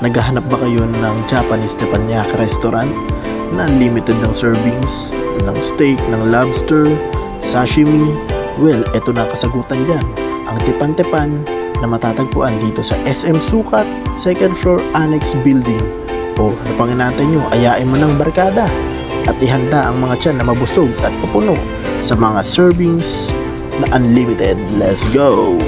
Naghahanap ba kayo ng Japanese teppanyaki restaurant na unlimited ng servings, ng steak, ng lobster, sashimi? Well, eto na kasagutan dyan. Ang tipan-tipan na matatagpuan dito sa SM Sukat, second floor annex building. O, ano pang inaantay nyo, ayain mo ng barkada at ihanda ang mga tiyan na mabusog at papuno sa mga servings na unlimited. Let's go!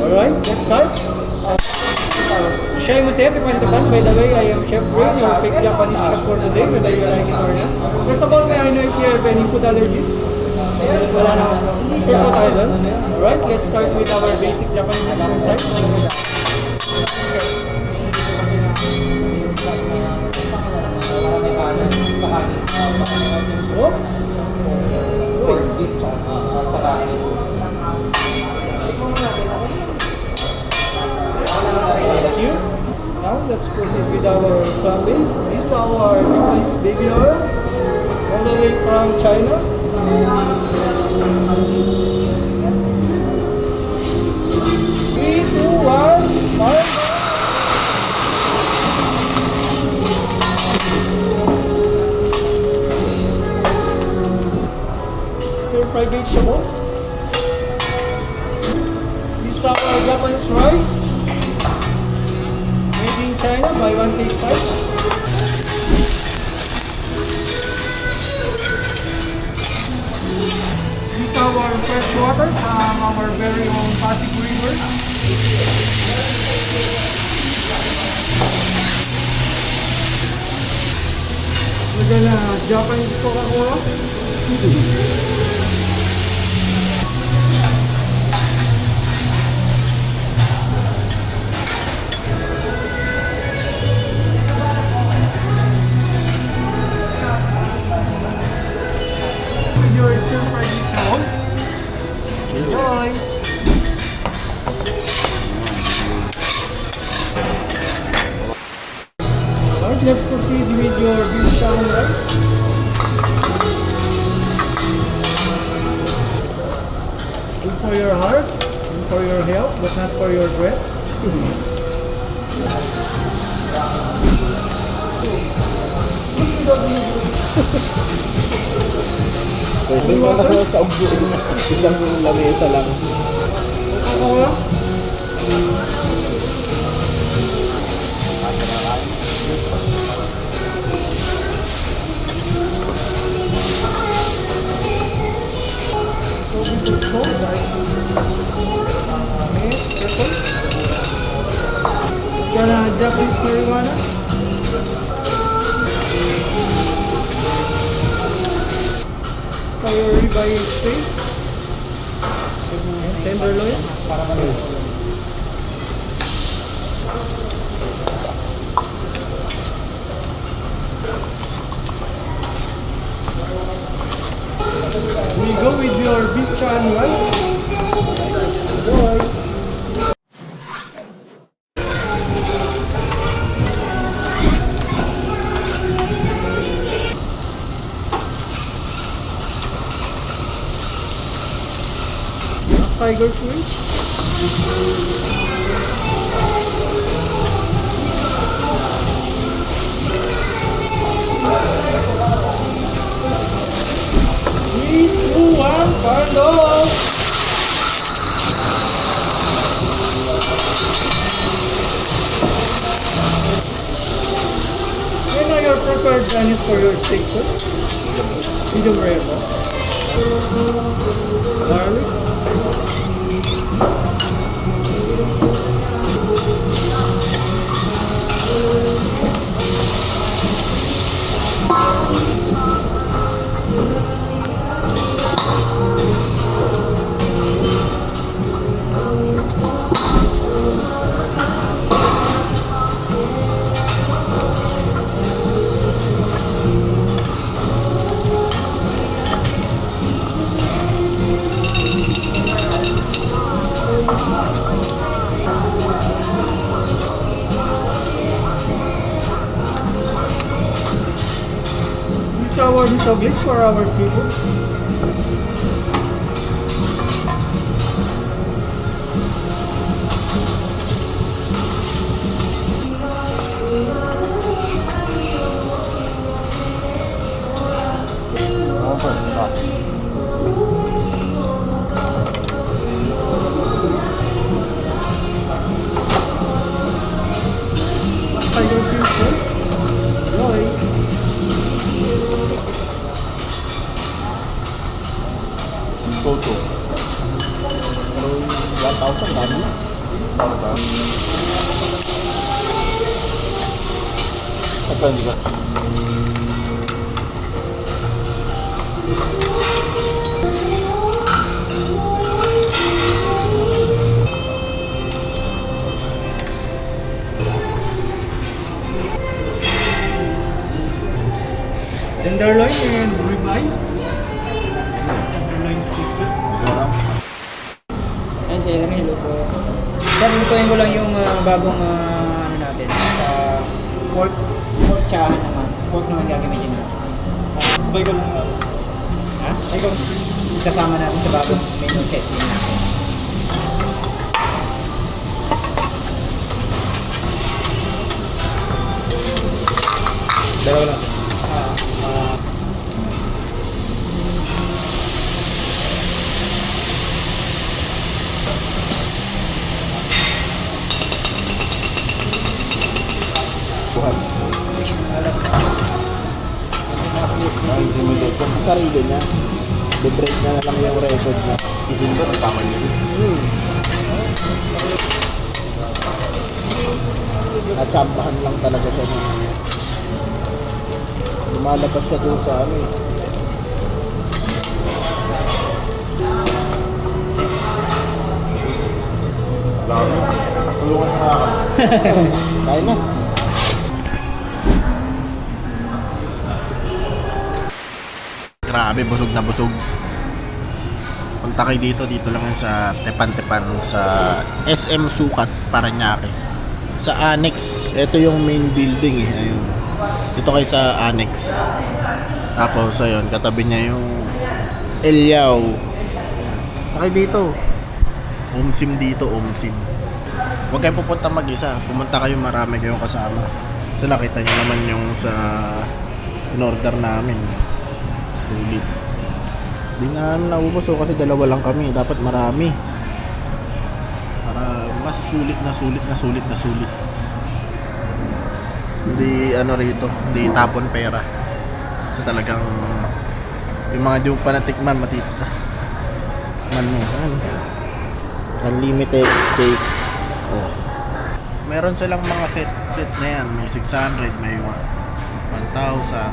Alright, let's start. Shai Musep, Pantapan. By the way, I am Chef Ray, your fake Japanese chef for today, whether you like it or not. First of all, may I know if you have any food allergies? Wala na. Sure po tayo dun. Alright, let's start with our basic Japanese exercise. So, Thank let's proceed with our family. This is our Japanese baby oil, all the way from China. This is our fresh water from our very own Pasig River. Gonna Japanese Coca-Cola. But not for your breath. Pwede mo na sa ubo. Isang lamesa lang. Coca-Cola. Japanese marijuana. Our ribeye steak. Tenderloin. We Tiger Queen. Three, two, one, fire off! Your prepared Chinese for your steak, sir? Medium rare. Garlic. Sour miso glaze for our seafood. Tiger Toto. Pero 1,000 dami na. Para ba? Ito, di ba? Tenderloin and ribeye. Tenderloin Sir, lutuin ko lang yung ah, bagong ah, ano natin. Uh, pork, pork tsahan naman. Pork naman gagamitin natin. Ko lang. ah. Ha? Ay kung kasama natin sa bagong menu set din natin. Dalawa lang. Na-intimidate ko. Sarili niya. Be-break na lang yung record niya. Hindi ba tama niya? Natsambahan lang talaga siya. Lumalabas siya doon sa ano eh. Lalo. Tulungan na ako. Kaya na. Grabe, busog na busog. Punta kayo dito, dito lang yan sa Tepan-Tepan sa SM Sukat, Paranaque. Sa Annex, ito yung main building eh, ayun. Dito kayo sa Annex. Tapos ayun, katabi niya yung Elyaw. Okay dito. Umsim dito, umsim. Huwag kayo pupunta mag-isa. Pumunta kayo marami kayong kasama. So nakita niyo naman yung sa in-order namin. Sulit. Di nga naubos kasi dalawa lang kami. Dapat marami. Para mas sulit na sulit na sulit na sulit. Hindi ano rito, hindi tapon pera. So talagang yung mga di mo pa natikman matita. Man mo, ano? Unlimited steak. Oh. Meron silang mga set set na yan. May 600, may 1,000.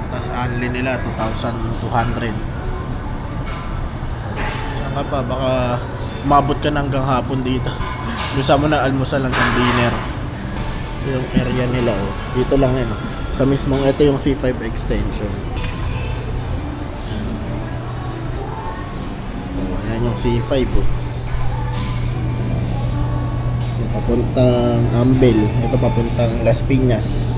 Tapos only nila 2,200. Ka pa? Baka umabot ka na hanggang hapon dito. Gusto mo na almusal hanggang dinner. Ito yung area nila oh. Dito lang yan oh. Sa mismong ito yung C5 extension. Oh, yan yung C5 oh. Papuntang Ambel. Ito papuntang Las Piñas.